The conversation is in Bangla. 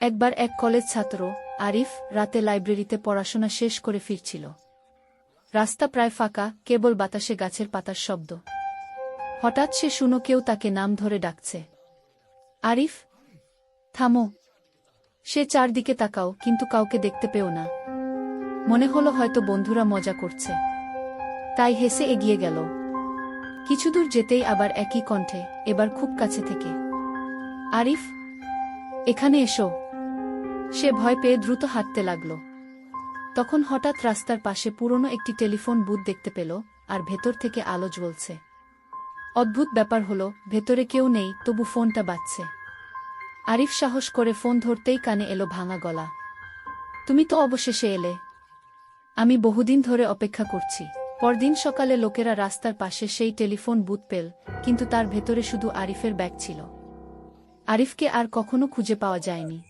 একবার এক কলেজ ছাত্র, আরিফ, রাতে লাইব্রেরিতে পড়াশোনা শেষ করে ফিরছিল। রাস্তা প্রায় ফাঁকা, কেবল বাতাসে গাছের পাতার শব্দ। হঠাৎ সে শুনো কেউ তাকে নাম ধরে ডাকছে। আরিফ, থামো। সে চারদিকে তাকাও, কিন্তু কাউকে দেখতে পেও না। মনে হলো হয়তো বন্ধুরা মজা করছে। তাই হেসে এগিয়ে গেল। কিছুদূর যেতেই আবার একই কণ্ঠে, এবার খুব কাছে থেকে। আরিফ, এখানে এসো। সে ভয় পেয়ে দ্রুত হাঁটতে লাগল। তখন হঠাৎ রাস্তার পাশে পুরনো একটি টেলিফোন বুথ দেখতে পেল আর ভেতর থেকে আলো জ্বলছে। অদ্ভুত ব্যাপার হলো, ভেতরে কেউ নেই, তবু ফোনটা বাজছে। আরিফ সাহস করে ফোন ধরতেই কানে এলো ভাঙা গলা। তুমি তো অবশেষে এলে। আমি বহুদিন ধরে অপেক্ষা করছি। পরদিন সকালে লোকেরা রাস্তার পাশে সেই টেলিফোন বুথ পেল, কিন্তু তার ভেতরে শুধু আরিফের ব্যাগ ছিল। আরিফকে আর কখনো খুঁজে পাওয়া যায়নি।